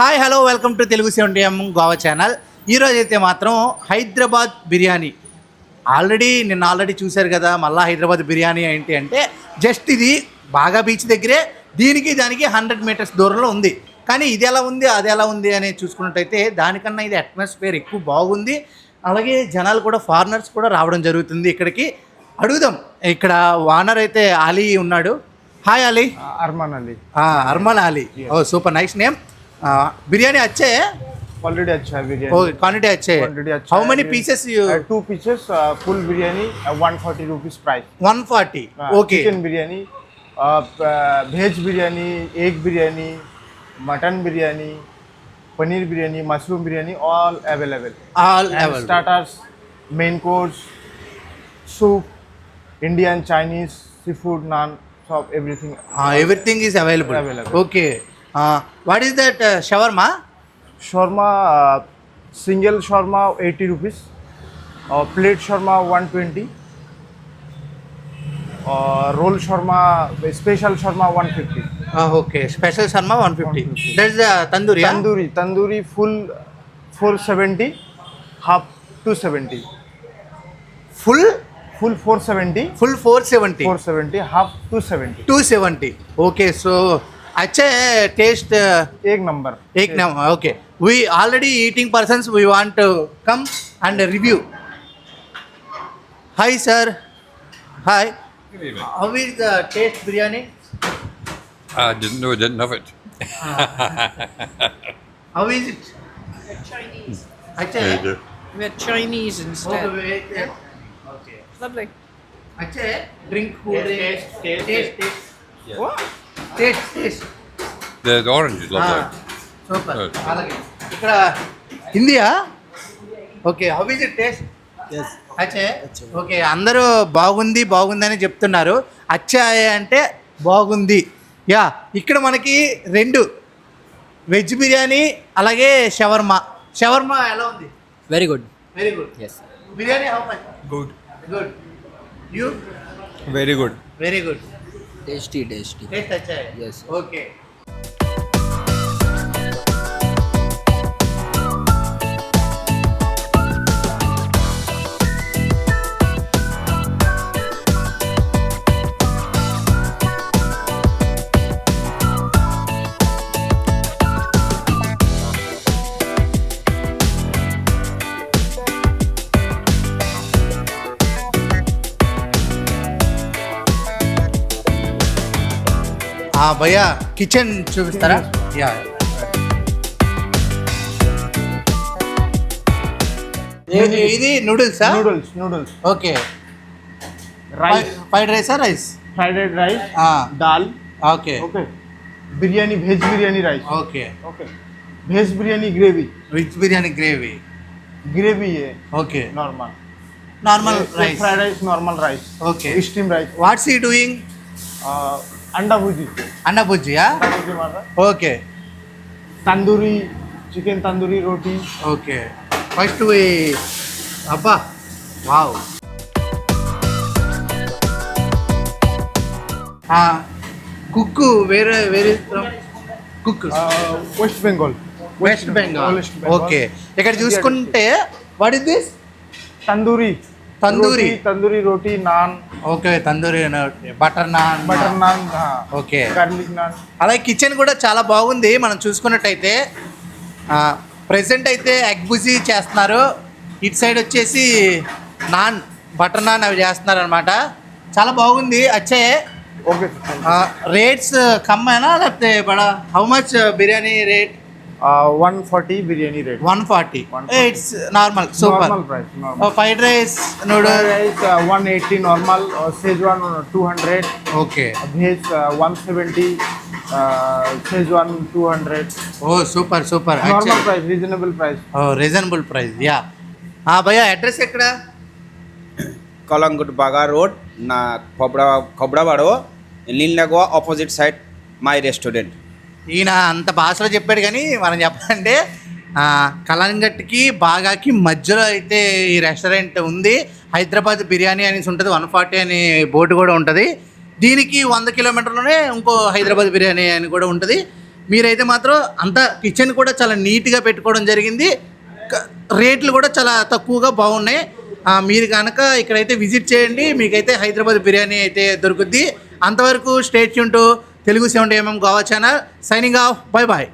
Hi hello welcome to Telugu seventy MM Goa channel ఈరోజు అయితే మాత్రం హైదరాబాద్ బిర్యానీ. ఆల్రెడీ నిన్న ఆల్రెడీ చూశారు కదా మళ్ళీ హైదరాబాద్ బిర్యానీ ఏంటి అంటే జస్ట్ ఇది బాగా బీచ్ దగ్గరే దీనికి దానికి హండ్రెడ్ మీటర్స్ దూరంలో ఉంది. కానీ ఇది ఎలా ఉంది అది ఎలా ఉంది అని చూసుకున్నట్టయితే దానికన్నా ఇది అట్మాస్ఫియర్ ఎక్కువ బాగుంది. అలాగే జనాలు కూడా ఫారినర్స్ కూడా రావడం జరుగుతుంది ఇక్కడికి. అడుగుదాం ఇక్కడ ఓనర్ అయితే ఆలీ ఉన్నాడు. Hi Ali Armaan Ali. Armaan Ali oh super nice name biryani अच्छे है? क्वालिटी अच्छा है बिरयानी। क्वालिटी अच्छे है। क्वांटिटी अच्छा how many pieces you two pieces full biryani 140 rupees price 140 okay chicken biryani veg biryani egg biryani mutton biryani paneer biryani mushroom biryani all available all available starters main course soup Indian Chinese sea food naan सब everything हाँ everything is available okay Uh, what is that uh, shawarma? Shawarma, uh, single shawarma 80 rupees. Uh, plate shawarma 120. Uh, roll shawarma, special shawarma 150. Uh, okay, special shawarma 150. 150. That's the tandoori. huh? Tandoori, tandoori full 470, half 270. Full Full 470, full 470, 470, half 270. 270. Okay, so Achha, taste. Uh, एक number Ek okay. We already eating persons, we want to come and review. Hi, sir. Hi. Good evening. How is the taste biryani? I didn't know I didn't have it. Ah. How is it? Chinese. Achha. We're Chinese instead. Oh, wait, yeah. Okay. Lovely. Achha, drink food. Taste, taste, taste. What? Taste taste The, orange is lovely. Super. అలాగే. ఇక్కడ హిందీయా? Okay how is it taste అచ్చే. Okay అందరూ బాగుంది బాగుంది అని చెప్తున్నారు. అచ్చాయే అంటే బాగుంది. యా ఇక్కడ మనకి రెండు. వెజ్ బిర్యానీ అలాగే షవర్మా. షవర్మా ఎలా ఉంది? Very good. Very good Yes. Biryani how much Good. Good you Very good. Very good Tasty, tasty. Taste అచ్చాయే Yes. Okay భయ్యా కిచెన్ చూపిస్తారా యా ఇది నూడిల్సా noodles noodles okay rice fried రైసా rice fried rice Ah. dal okay okay biryani veg biryani rice okay okay veg biryani gravy veg biryani gravy gravy है okay normal normal Egg rice fried rice normal rice okay steam rice what's ఈ doing అండా బుజ్జి అండా okay. Tandoori chicken tandoori roti. Okay. First అబ్బా wow. Cook వేరే వేరే cook west Bengal west Bengal okay. ఇక్కడ చూసుకుంటే what is this tandoori. Tandoori. Tandoori roti naan. Okay tandoori butter naan butter naan okay. Garlic naan. అలాగే kitchen కూడా చాలా బాగుంది మనం చూసుకున్నట్టయితే. ప్రెసెంట్ అయితే ఎగ్ బుజీ చేస్తున్నారు. ఇటు సైడ్ వచ్చేసి నాన్ బటర్ నాన్ అవి చేస్తున్నారు అనమాట చాలా బాగుంది అచ్చే. ఓకే రేట్స్ కమ్మైనా లేకపోతే బడా how much biryani rate? One forty biryani rate one forty it's normal super normal price normal fried rice noodle rice one eighty normal Schezwan two hundred okay veg one seventy Schezwan two hundred oh super super normal price reasonable price oh reasonable price yeah ఆ భయ్యా address ఎక్కడ కలంగుట్ బాగా road నా కొబ్బడా కొబ్బడవాడో నీళ్ళ Goa opposite side my restaurant ఈయన అంత భాషలో చెప్పాడు కానీ మనం చెప్పాలంటే ఆ, కలంగట్కి బాగాకి మధ్యలో అయితే ఈ రెస్టారెంట్ ఉంది. హైదరాబాద్ బిర్యానీ అనేసి ఉంటుంది వన్ ఫార్టీ అని బోర్డు కూడా ఉంటుంది. దీనికి వంద కిలోమీటర్లోనే ఇంకో హైదరాబాద్ బిర్యానీ అని కూడా ఉంటుంది. మీరైతే మాత్రం అంత కిచెన్ కూడా చాలా నీట్గా పెట్టుకోవడం జరిగింది. రేట్లు కూడా చాలా తక్కువగా బాగున్నాయి. మీరు కనుక ఇక్కడైతే విజిట్ చేయండి మీకైతే హైదరాబాద్ బిర్యానీ అయితే దొరుకుద్ది. అంతవరకు స్టేట్ యూన్ Telugu seventy MM Goa channel signing off bye bye